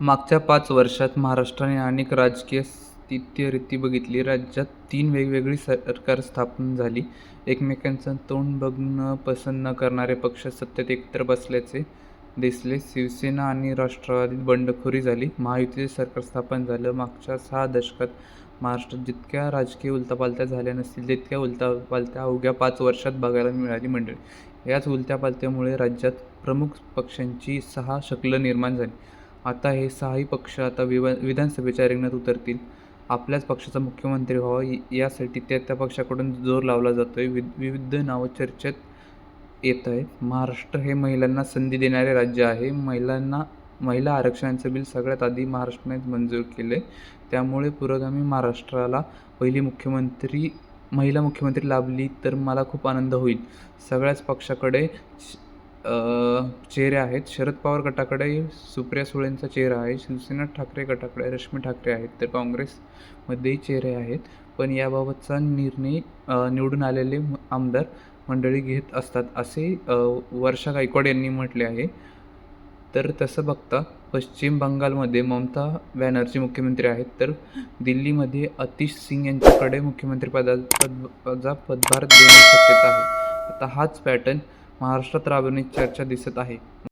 मागच्या पाच वर्षात महाराष्ट्राने अनेक राजकीय स्थित्यरीती बघितली. राज्यात तीन वेगवेगळी सरकार स्थापन झाली. एकमेकांचं तोंड बघणं पसंत न करणारे पक्ष सत्तेत एकत्र बसल्याचे दिसले. शिवसेना आणि राष्ट्रवादीत बंडखोरी झाली. महायुतीचे सरकार स्थापन झालं. मागच्या सहा दशकात महाराष्ट्रात जितक्या राजकीय उलथापालथ्या झाल्या नसतील तितक्या उलथापालथ्या अवघ्या पाच वर्षात बघायला मिळाली मंडळी. याच उलथ्यापालथ्यामुळे राज्यात प्रमुख पक्षांची सहा शकलं निर्माण झाली. आता हे सहाही पक्ष आता विवा विधानसभेच्या रिंगणात उतरतील. आपल्याच पक्षाचा मुख्यमंत्री व्हावा यासाठी त्या त्या पक्षाकडून जोर लावला जातो आहे वि विविध नावं चर्चेत येत आहेत महाराष्ट्र हे महिलांना संधी देणारे राज्य आहे. महिलांना महिला आरक्षणाचं बिल सगळ्यात आधी महाराष्ट्रानेच मंजूर केलं आहे त्यामुळे पुरोगामी महाराष्ट्राला पहिली मुख्यमंत्री महिला मुख्यमंत्री लाभली तर मला खूप आनंद होईल. सगळ्याच पक्षाकडे चेहरे आहेत. शरद पवार गटाकडे सुप्रिया सुळेंचा चेहरा आहे. शिवसेना ठाकरे गटाकडे रश्मी ठाकरे आहेत. तर काँग्रेसमध्येही चेहरे आहेत. पण याबाबतचा निर्णय निवडून आलेले आमदार मंडळी घेत असतात असे वर्षा गायकवाड यांनी म्हटले आहे. तर तसं बघता पश्चिम बंगालमध्ये ममता बॅनर्जी मुख्यमंत्री आहेत. तर दिल्लीमध्ये अतिश सिंग यांच्याकडे मुख्यमंत्री पदा पदा पदभार देण्याची शक्यता आहे. आता हाच पॅटर्न महाराष्ट्रात राबवण्याची चर्चा दिसत आहे.